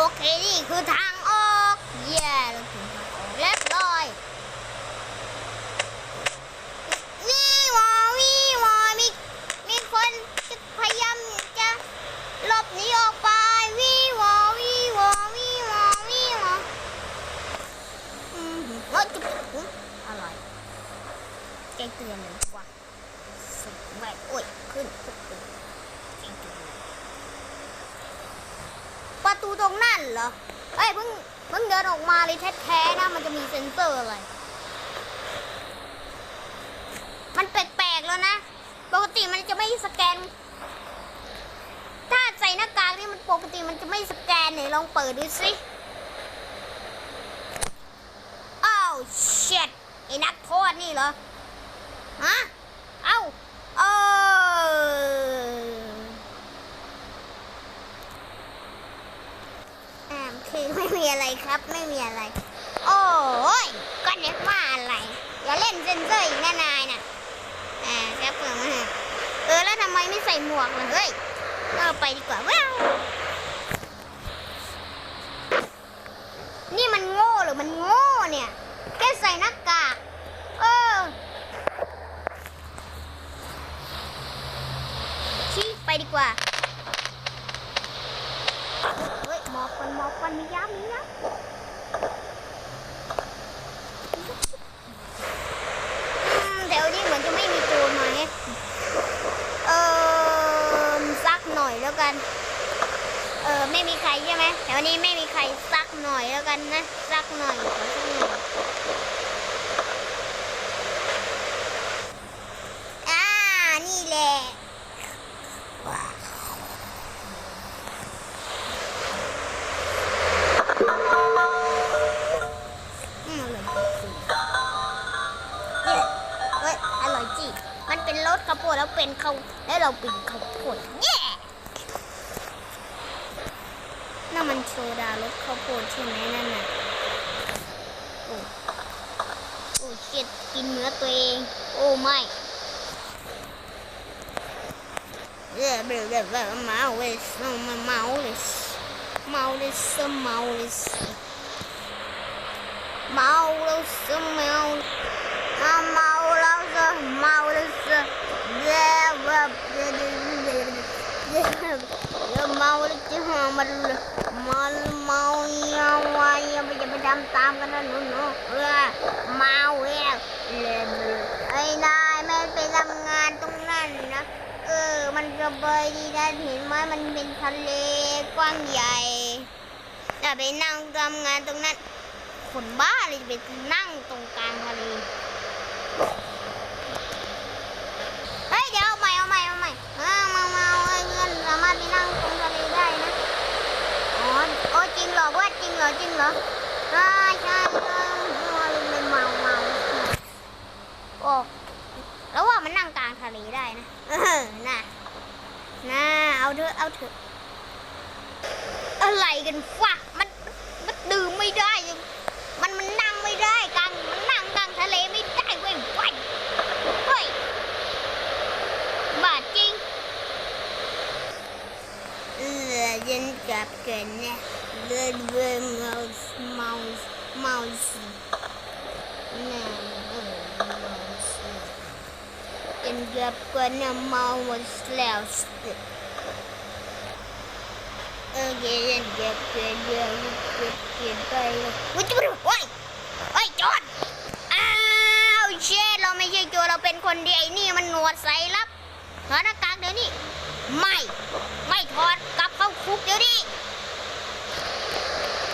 โอเค นี่คือทางออก เย้เราถึงทางออกเรียบร้อยวีวอวีวอมีมีคนจะพยายามจะหลบหนีออกไปวีวอวีวอวีวอวีวออืมโอ้ยจุ๊บจุ๊บอะไรแจ้งเตือนเลยว่าสุดแหวกโอ้ยขึ้นขึ้นแจ้งเตือน ประตูตรงนั่นเหรอเอ้ยเพิ่งเพิ่งเดินออกมาเลยแท้ๆนะ มันจะมีเซ็นเซอร์อะไร มันแปลกๆแล้วนะ ปกติมันจะไม่สแกน ถ้าใส่หน้ากากนี่มันปกติมันจะไม่สแกนไหนลองเปิดดูสิ อ้าวเช็ดไอ้นักโทษนี่เหรอ ฮะ เอ้า เออ อ่าคื อไม่มีอะไรครับ ไม่มีอะไร โอ้ยก็นึกว่าอะไร อย่าเล่นเซนเซอร์อีกนะนายน่ะ อ่าครับเปิดมาเออแล้วทำไมไม่ใส่หมวกล่ะเฮ้ยเออไปดีกว่าว้าวนี่มันโง่หรือมันโง่เนี่ย แค่ใส่หน้ากากเออชี้ไปดีกว่า เฮ้ย ปันมียับมียับอืมแถวนี้เหมือนจะไม่มีโจรมาเนี่ยเออซักหน่อยแล้วกัน เออไม่มีใครใช่ไหมแถวนี้ไม่มีใครซักหน่อยแล้วกันนะซักหน่อยซักหน่อย อยจิ มันเป็นรสข้าวโพดแล้วเป็นข้าวแล้วเราเป็นข้าวโพดเย้นั่นมันโซดารสข้าวโพดใช่ไหมนั่นน่ะโอ้โอ้เจ็ดกินเนื้อตัวเอง โอ้ไม่เย้เบลเบลเบลเมาเลสเมาเลสเมาเลยสเมาเลส mau lâu sơ mau à mau lâu chứ hả mà mau mau nhau quay bây giờ phải đâm tam cái đó nữa nữa mau yeah ไอ้นายไม่ไปทำงานตรงนั้นนะเออ มันสบายดีนะเห็นไหมมันเป็นทะเลกว้างใหญ่อย่ไปนั่งทำงานตรงนั้นคนบ้าเลยจะไปนั่งตรงกลางทะเล เฮ้ย เดี๋ยวเอาใหม่เอาใหม่เอาใหม่เอามามาเอาไอ้เงินสามารถไปนั่งตรงทะเลได้นะ อ๋อโอ้จริงเหรอว่า จริงเหรอใช่ใช่เออลืมเป็นเมาเมาโอ้แล้วว่ามันนั่งกลางทะเลได้นะเออน่ะน่าเอาเถอะเอาเถอะอะไรกันวะมันมันดื่มไม่ได้ยังมันมันนั่งไม่ได้กลางมันนั่งกลางทะเลไม่ได้เว้ยเว้ยเฮ้ยบาดจริง เออ เย็นกับเกินเนี่ยเดินเดินเมาเมาเมาสิเนี่ยเออเมาสิเย็นกับเกินเนี่ยเมาหมดแล้วสิเออเย็นเย็นเย็นเย็นเย็นเย็นเย็นไปวุ้ยจูบุ้ยโอ้ยโจรอ้าวเชดเราไม่ใช่โจรเราเป็นคนดีไอ้นี่มันหนวดใสลับถอดหน้ากากเดี๋ยวนี้ไม่ ไม่ถอด